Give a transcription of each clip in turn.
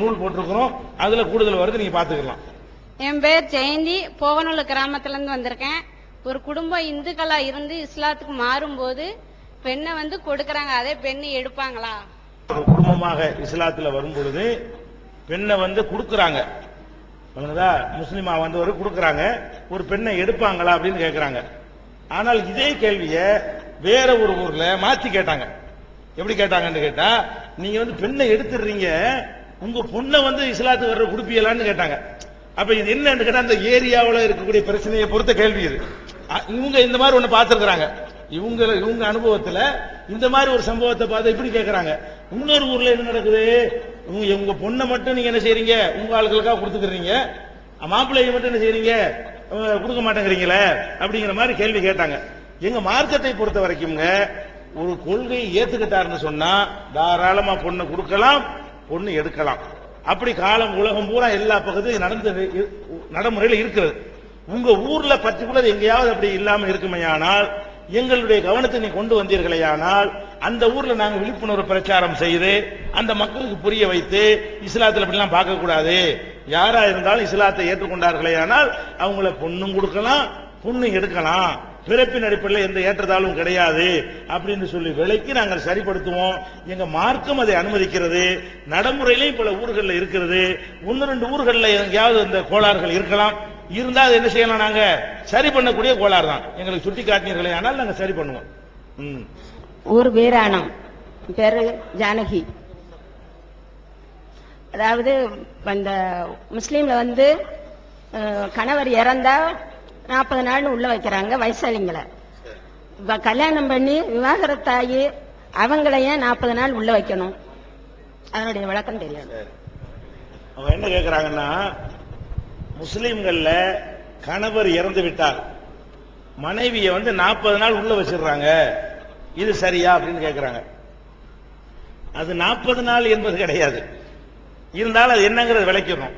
நூல் போட்டிருக்கிறோம். அதுல கூடுதல் வருது நீங்க பாத்துக்கலாம் என் பேர் ஜெயந்தி. போகநூல் கிராமத்துல இருந்து வந்திருக்கேன். ஒரு குடும்பம் இந்துக்களா இருந்து இஸ்லாத்துக்கு மாறும்போது பெண்ணை வந்து கொடுக்கறாங்க. அதே பெண்ணு எடுப்பாங்களா? ஒரு குடும்பமாக இஸ்லாத்துல வரும் பொழுது பெண்ணை வந்து கொடுக்கறாங்க? முஸ்லிமா வந்து ஒரு கொடுக்கறாங்க. ஒரு பெண்ணை எடுப்பாங்களா அப்படின்னு கேக்குறாங்க. ஆனால் இதே கேள்விய வேற ஒரு ஊர்ல மாத்தி கேட்டாங்க. எப்படி கேட்டாங்கன்னு கேட்டா நீங்க வந்து பெண்ணை எடுத்துடுறீங்க. உங்க பொண்ணை வந்து இஸ்லாத்துக்கு வர்ற குடுப்பியலான்னு கேட்டாங்க. அப்ப இது என்னன்னு கேட்டா அந்த ஏரியாவில் இருக்கக்கூடிய பிரச்சனையை பொறுத்த கேள்வி இது. இவங்க இந்த மாதிரி ஒண்ணு பார்த்துருக்குறாங்க. இவங்க இவங்க அனுபவத்துல இந்த மாதிரி ஒரு சம்பவத்தை பார்த்து இப்படி கேட்கறாங்க இன்னொரு ஊர்ல என்ன நடக்குது? உங்க உங்க பொண்ணை மட்டும் நீங்க என்ன செய்றீங்க? உங்க ஆளுகளுக்காக கொடுத்துக்கிறீங்க. மாப்பிள்ளையை மட்டும் என்ன செய்றீங்க? கொடுக்க மாட்டேங்கிறீங்களே அப்படிங்கிற மாதிரி கேள்வி கேட்டாங்க. எங்க மார்க்கத்தை பொறுத்த வரைக்கும்ங்க ஒரு கொள்கையை ஏத்துக்கிட்டாருன்னு சொன்னா தாராளமா பொண்ணை கொடுக்கலாம் பொண்ணு எடுக்கலாம். அப்படி காலம் உலகம் பூரா எல்லா பகுதியும் நடந்து நடைமுறையில் இருக்கிறது. உங்க ஊர்ல பர்டிகுலர் எங்கேயாவது அப்படி இல்லாம இருக்குமையானால் எங்களுடைய கவனத்தை நீ கொண்டு வந்தீர்களேயானால் அந்த ஊர்ல நாங்க விழிப்புணர்வு பிரச்சாரம் செய்து அந்த மக்களுக்கு புரிய வைத்து இஸ்லாத்துல அப்படிலாம் பார்க்க கூடாது யாரா இருந்தாலும் இஸ்லாத்தை ஏற்றுக்கொண்டார்களேயானால் அவங்கள பொண்ணும் கொடுக்கலாம் பொண்ணும் எடுக்கலாம். பிறப்பின் அடிப்படையில் எந்த ஏற்றத்தாலும் கிடையாது அப்படின்னு சொல்லி விலைக்கு நாங்கள் சரிப்படுத்துவோம். எங்க மார்க்கம் அதை அனுமதிக்கிறது. நடைமுறையிலையும் பல ஊர்களில் இருக்கிறது. ஒன்னு ரெண்டு ஊர்களில் எங்கேயாவது இந்த கோளாறுகள் இருக்கலாம். இருந்தா அது என்ன செய்யலாம் நாங்க? சரி பண்ணக்கூடிய கோளாறு தான். எங்களுக்கு சுட்டி காட்டினீர்களே ஆனால் நாங்க சரி பண்ணுவோம். ஊர் வீராணம் பேரு ஜானகி. அதாவது அந்த முஸ்லீம்ல வந்து கணவர் இறந்தா நாற்பது நாள்னு உள்ள வைக்கிறாங்க வயசாளிங்களை கல்யாணம் பண்ணி விவாகரத்தாகி அவங்கள ஏன் நாற்பது நாள் உள்ள வைக்கணும். அதனுடைய விளக்கம் தெரியல அவங்க என்ன கேக்குறாங்கன்னா முஸ்லிம்கள்ல கணவர் இறந்து விட்டார். மனைவியை வந்து நாற்பது நாள் உள்ள வச்சிடுறாங்க. இது சரியா அப்படின்னு கேக்குறாங்க. அது நாற்பது நாள் என்பது கிடையாது. இருந்தாலும் அது என்னங்கிறது விளைக்கணும்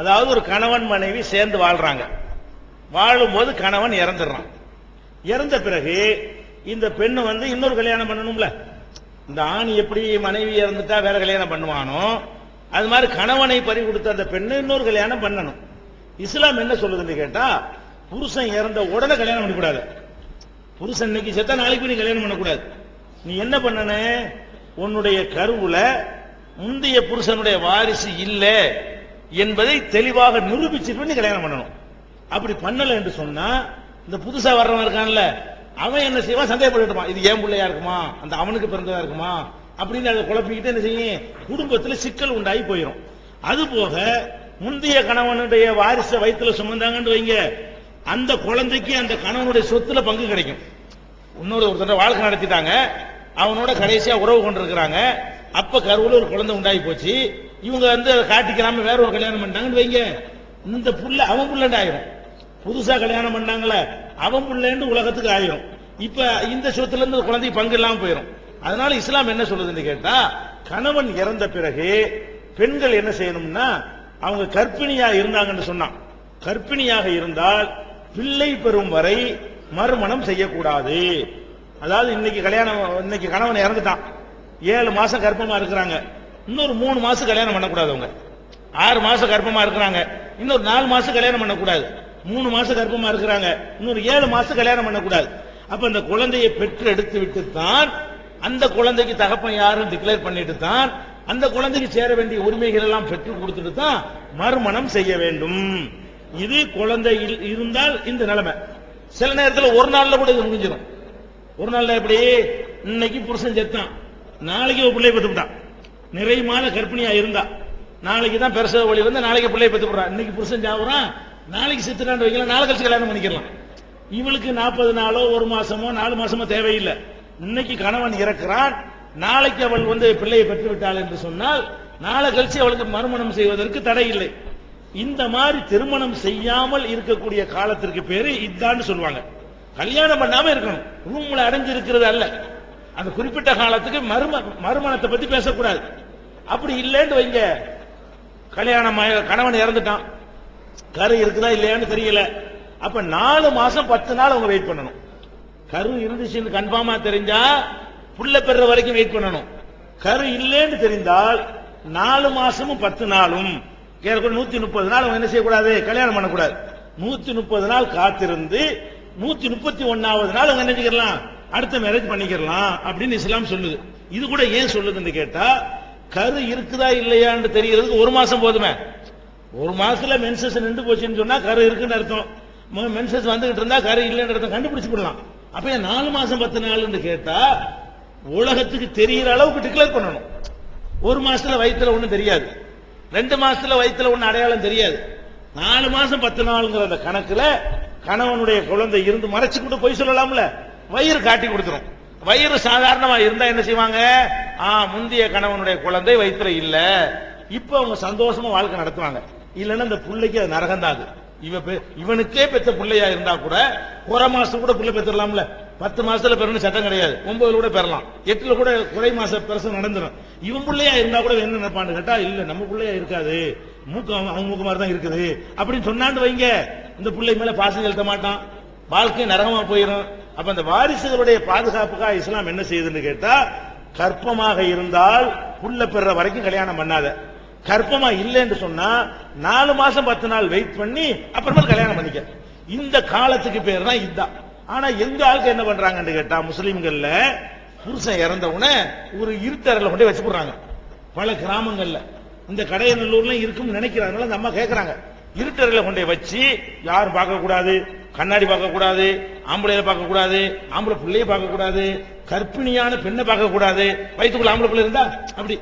அதாவது ஒரு கணவன் மனைவி சேர்ந்து வாழ்றாங்க. வாழும்போது கணவன் இறந்துடுறான். இறந்த பிறகு இந்த பெண்ணு வந்து இன்னொரு கல்யாணம் பண்ணணும்ல. இந்த ஆண் எப்படி மனைவி இறந்துட்டா வேற கல்யாணம் பண்ணுவானோ அது மாதிரி கணவனை பறி கொடுத்த அந்த பெண்ணு இன்னொரு கல்யாணம் பண்ணணும். இஸ்லாம் என்ன சொல்லுதுன்னு கேட்டா புருஷன் இறந்த உடனே கல்யாணம் பண்ணக்கூடாது. புருஷன் இன்னைக்கு செத்தா நாளைக்கு நீ கல்யாணம் பண்ணக்கூடாது. நீ என்ன பண்ணன? உன்னுடைய கருவுல முந்தைய புருஷனுடைய வாரிசு இல்லை என்பதை தெளிவாக நிரூபிச்சிட்டு நீ கல்யாணம் பண்ணணும். அப்படி பண்ணல என்று சொன்னா இந்த புதுசா வர்றவன் இருக்கான்ல அவன் என்ன செய்வான்? சந்தேகப்பட்டுப்பான் இது ஏன் பிள்ளையா இருக்குமா? அந்த அவனுக்கு பிறந்ததா இருக்குமா? அப்படின்னு அதை குழப்பிக்கிட்டு என்ன செய்யும்? குடும்பத்துல சிக்கல் உண்டாகி போயிடும் அது போக முந்தைய கணவனுடைய வாரிசை வயிற்றுல சுமந்தாங்கன்னு வைங்க. அந்த குழந்தைக்கு அந்த கணவனுடைய சொத்துல பங்கு கிடைக்கும். இன்னொரு ஒருத்தர் வாழ்க்கை நடத்திட்டாங்க. அவனோட கடைசியா உறவு கொண்டிருக்கிறாங்க. அப்ப கருவுல ஒரு குழந்தை உண்டாகி போச்சு. இவங்க வந்து அதை காட்டிக்கிறாம வேற ஒரு கல்யாணம் பண்ணிட்டாங்கன்னு வைங்க. இந்த புள்ள அவன் புள்ளண்டாயிரும். புதுசா கல்யாணம் பண்ணாங்களே அவன் பிள்ளைன்னு உலகத்துக்கு ஆயிரும். இப்ப இந்த சொத்துல இருந்து குழந்தை குழந்தைக்கு பங்கு இல்லாம போயிரும். அதனால இஸ்லாம் என்ன சொல்லுதுன்னு கேட்டா கணவன் இறந்த பிறகு பெண்கள் என்ன செய்யணும்னா அவங்க கற்பிணியா இருந்தாங்கன்னு சொன்னான். கர்ப்பிணியாக இருந்தால் பிள்ளை பெறும் வரை மறுமணம் செய்யக்கூடாது. அதாவது இன்னைக்கு கல்யாணம் இன்னைக்கு கணவன் இறந்துட்டான். ஏழு மாசம் கர்ப்பமா இருக்கிறாங்க. இன்னொரு மூணு மாசம் கல்யாணம் பண்ணக்கூடாது அவங்க. ஆறு மாசம் கர்ப்பமா இருக்கிறாங்க. இன்னொரு நாலு மாசம் கல்யாணம் பண்ணக்கூடாது. மூணு மாசம் கர்ப்பமா இருக்கிறாங்க. இன்னொரு ஏழு மாசம் கல்யாணம் பண்ணக்கூடாது. அப்ப அந்த குழந்தையை பெற்று எடுத்து விட்டு தான் அந்த குழந்தைக்கு தகப்பன் யாரும் டிக்ளேர் பண்ணிட்டு தான் அந்த குழந்தைக்கு சேர வேண்டிய உரிமைகள் எல்லாம் பெற்று கொடுத்துட்டு தான் மறுமணம் செய்ய வேண்டும். இது குழந்தை இருந்தால் இந்த நிலைமை. சில நேரத்துல ஒரு நாள்ல கூட இது முடிஞ்சிடும். ஒரு நாள்ல எப்படி இன்னைக்கு புருஷன் செத்தான். நாளைக்கு ஒரு பிள்ளை பெற்றுட்டான் நிறைய மாலை கர்ப்பிணியா இருந்தா. நாளைக்கு தான் பெருச வழி வந்து நாளைக்கு பிள்ளை பெற்றுக்கிறான் இன்னைக்கு புருஷன் சாவுறான். நாளைக்கு செத்துறான் வைக்கலாம் நாளை கழிச்சு கல்யாணம் பண்ணிக்கலாம் இவளுக்கு நாற்பது நாளோ ஒரு மாசமோ நாலு மாசமோ தேவையில்லை. இன்னைக்கு கணவன் இறக்கிறான் நாளைக்கு அவள் வந்து பிள்ளையை பெற்று விட்டாள் என்று சொன்னால் நாளை கழிச்சு அவளுக்கு மறுமணம் செய்வதற்கு தடை இல்லை. இந்த மாதிரி திருமணம் செய்யாமல் இருக்கக்கூடிய காலத்திற்கு பேரு இதான்னு சொல்லுவாங்க. கல்யாணம் பண்ணாம இருக்கணும். ரூம்ல அடைஞ்சு இருக்கிறது அல்ல. அந்த குறிப்பிட்ட காலத்துக்கு மரும மறுமணத்தை பத்தி பேசக்கூடாது. அப்படி இல்லைன்னு வைங்க. கல்யாணம் கணவன் இறந்துட்டான். கரு இருக்குதா இல்லையான்னு தெரியல. அப்ப நாலு மாசம் பத்து நாள் அவங்க வெயிட் பண்ணணும். கரு இருந்துச்சுன்னு கன்ஃபார்மா தெரிஞ்சா புள்ள பெற வரைக்கும் வெயிட் பண்ணணும். கரு இல்லைன்னு தெரிந்தால் நாலு மாசமும் பத்து நாளும். ஏறக்குறைய நூத்தி முப்பது நாள் அவங்க என்ன செய்யக்கூடாது? கல்யாணம் பண்ணக்கூடாது. நூத்தி முப்பது நாள் காத்திருந்து நூத்தி முப்பத்தி ஒன்னாவது நாள் அவங்க நினைச்சுக்கலாம் அடுத்த மேரேஜ் பண்ணிக்கலாம் அப்படின்னு இஸ்லாம் சொல்லுது. இது கூட ஏன் சொல்லுதுன்னு கேட்டா கரு இருக்குதா இல்லையான்னு தெரியறதுக்கு ஒரு மாசம் போதுமே. ஒரு மாசத்துல மென்சஸ் நின்று போச்சுன்னு சொன்னா கரு இருக்குன்னு அர்த்தம். மென்சஸ் வந்துகிட்டு இருந்தா கரு இல்லைன்னு அர்த்தம். கண்டுபிடிச்சு போடலாம். அப்ப ஏன் நாலு மாசம் பத்து நாள்னு கேட்டா உலகத்துக்கு தெரியற அளவுக்கு டிக்ளேர் பண்ணணும். ஒரு மாசத்துல வயிற்றுல ஒண்ணும் தெரியாது. ரெண்டு மாசத்துல வயிற்றுல ஒண்ணும் அடையாளம் தெரியாது. நாலு மாசம் பத்து நாளுங்கிற அந்த கணக்குல கணவனுடைய குழந்தை இருந்து மறைச்சு கூட போய் சொல்லலாம்ல. வயிறு காட்டி கொடுத்துரும். வயிறு சாதாரணமா இருந்தா என்ன செய்வாங்க? ஆ முந்தைய கணவனுடைய குழந்தை வயிற்றுல இல்ல. இப்ப அவங்க சந்தோஷமா வாழ்க்கை நடத்துவாங்க. இல்லைன்னா இந்த பிள்ளைக்கு அது நரகந்தாது அது. இவ பெ- இவனுக்கே பெற்ற பிள்ளையா இருந்தா கூட குறை மாசம் கூட பிள்ளை பெற்றுடலாம்ல பத்து மாசத்துல பெறணும் சட்டம் கிடையாது. ஒன்பதுல கூட பெறலாம். எட்டுல கூட குறை மாச பெருசு நடந்துடும் இவன் பிள்ளையா இருந்தா கூட என்ன நினைப்பான்னு கேட்டா இல்ல நம்ம பிள்ளையா இருக்காது. மூக்கம் அவன் மூக்க மூக்கு மாதிரி தான் இருக்குது. அப்படின்னு சொன்னாண்டு வைங்க. இந்த பிள்ளை மேல பாசம் செலுத்த மாட்டான். வாழ்க்கை நரகமா போயிடும் அப்ப அந்த வாரிசுகளுடைய பாதுகாப்புக்காக இஸ்லாம் என்ன செய்யுதுன்னு கேட்டா கற்பமாக இருந்தால் புள்ள பெற வரைக்கும் கல்யாணம் பண்ணாத. கற்பமா இல்லைன்னு சொன்னா நாலு மாசம் பத்து நாள் வெயிட் பண்ணி அப்புறமா கல்யாணம் பண்ணிக்க. இந்த காலத்துக்கு பேர் தான் இதுதான். ஆனா எங்க ஆளுக்கு என்ன பண்றாங்கன்னு கேட்டா முஸ்லீம்கள்ல புருஷன் இறந்த உடனே ஒரு இருத்தரில் கொண்டு வச்சு போடுறாங்க. பல கிராமங்கள்ல. இந்த கடையநல்லூர்ல இருக்கும்னு நினைக்கிறாங்க அந்த அம்மா கேட்கறாங்க இருட்டறையில கொண்டே வச்சு யாரும் பார்க்க கூடாது கண்ணாடி பார்க்க கூடாது பார்க்கக்கூடாது பார்க்க கூடாது ஆம்பளை பிள்ளைய பார்க்க கூடாது கர்ப்பிணியான பெண்ணை பார்க்க கூடாது வயிற்றுக்குள்ள ஆம்பளை பிள்ளை இருந்தா அப்படி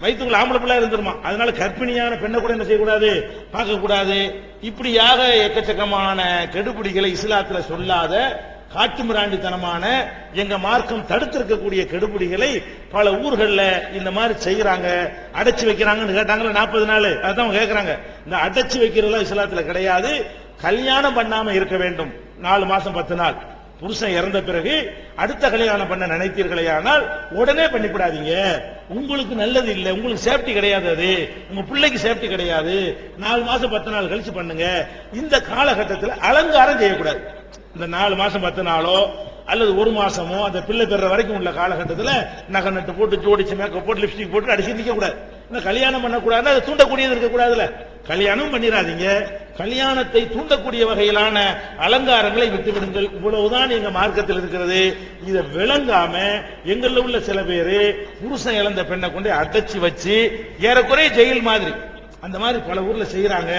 வயிற்றுக்குள்ள ஆம்பளை பிள்ளை இருந்துருமா? அதனால கர்ப்பிணியான பெண்ணை கூட என்ன செய்யக்கூடாது? பார்க்கக்கூடாது. இப்படியாக எக்கச்சக்கமான கெடுபிடிகளை இஸ்லாத்துல சொல்லாத காட்டுமிராண்டித்தனமான எங்க மார்க்கம் தடுத்திருக்கக்கூடிய கெடுபிடிகளை பல ஊர்களில் இந்த மாதிரி செய்யறாங்க. அடைச்சு வைக்கிறாங்கன்னு கேட்டாங்களே நாற்பது நாள். அதான் அவங்க கேக்குறாங்க. இந்த அடைச்சு வைக்கிறதெல்லாம் இஸ்லாத்துல கிடையாது. கல்யாணம் பண்ணாம இருக்க வேண்டும். நாலு மாசம் பத்து நாள். புருஷன் இறந்த பிறகு அடுத்த கல்யாணம் பண்ண நினைத்தீர்களே ஆனால் உடனே பண்ணிவிடாதீங்க. உங்களுக்கு நல்லது இல்லை உங்களுக்கு சேஃப்டி கிடையாது அது. உங்க பிள்ளைக்கு சேஃப்டி கிடையாது. நாலு மாசம் பத்து நாள் கழிச்சு பண்ணுங்க. இந்த காலகட்டத்தில் அலங்காரம் செய்யக்கூடாது. இந்த நாலு மாசம் பத்து நாளோ அல்லது ஒரு மாசமோ அந்த பிள்ளை பெற வரைக்கும் உள்ள காலகட்டத்தில் நகை நட்டு போட்டு ஜோடிச்சு மேக்கப் போட்டு லிப்ஸ்டிக் போட்டு அடிச்சு நிற்க கூடாது இந்த கல்யாணம் பண்ணக்கூடாது அது தூண்டக்கூடியது இருக்கக்கூடாதுல கல்யாணம் பண்ணிடாதீங்க கல்யாணத்தை தூண்டக்கூடிய வகையிலான அலங்காரங்களை விட்டுவிடுங்கள். இவ்வளவுதான் எங்க மார்க்கத்தில் இருக்கிறது. இதை விளங்காம எங்கள்ல உள்ள சில பேரு புருஷன் இழந்த பெண்ணை கொண்டு அடைச்சி வச்சு ஏறக்குறைய ஜெயில் மாதிரி. அந்த மாதிரி பல ஊர்ல செய்யறாங்க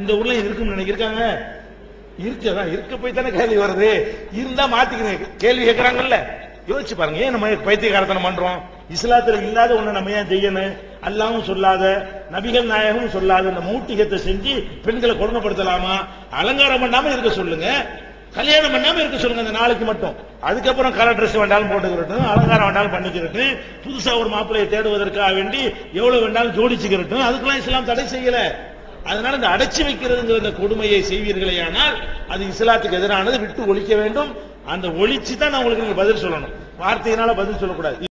இந்த ஊர்ல இருக்கும்னு நினைக்கிறாங்க இருக்கதான். இருக்க போய் தானே கேள்வி வருது. இருந்தா மாத்திக்கிறேன் கேள்வி கேட்கறாங்கல்ல யோசிச்சு பாருங்க. ஏன் நம்ம பைத்தியகாரத்தனம் பண்றோம்? இஸ்லாத்துல இல்லாத ஒண்ணு நம்ம ஏன் செய்யணும்? அல்லாவும் சொல்லாத நபிகள் நாயகமும் சொல்லாத இந்த மூட்டிகத்தை செஞ்சு பெண்களை கொடுமைப்படுத்தலாமா? அலங்காரம் பண்ணாம இருக்க சொல்லுங்க. கல்யாணம் பண்ணாம இருக்க சொல்லுங்க அந்த நாளைக்கு மட்டும். அதுக்கப்புறம் கலர் ட்ரெஸ் வேண்டாலும் போட்டுக்கிறட்டும் அலங்காரம் வேண்டாலும் பண்ணிக்கிறட்டும். புதுசா ஒரு மாப்பிள்ளையை தேடுவதற்காக வேண்டி எவ்வளவு வேண்டாலும் ஜோடிச்சுக்கிறட்டும். அதுக்கெல்லாம் இஸ்லாம் தடை செய்யல. அதனால இந்த அடைச்சி வைக்கிறதுங்கிற இந்த கொடுமையை செய்வீர்களே ஆனால் அது இஸ்லாத்துக்கு எதிரானது விட்டு ஒழிக்க வேண்டும். அந்த ஒழிச்சு தான் நான் உங்களுக்கு பதில் சொல்லணும். வார்த்தையினால பதில் சொல்லக்கூடாது.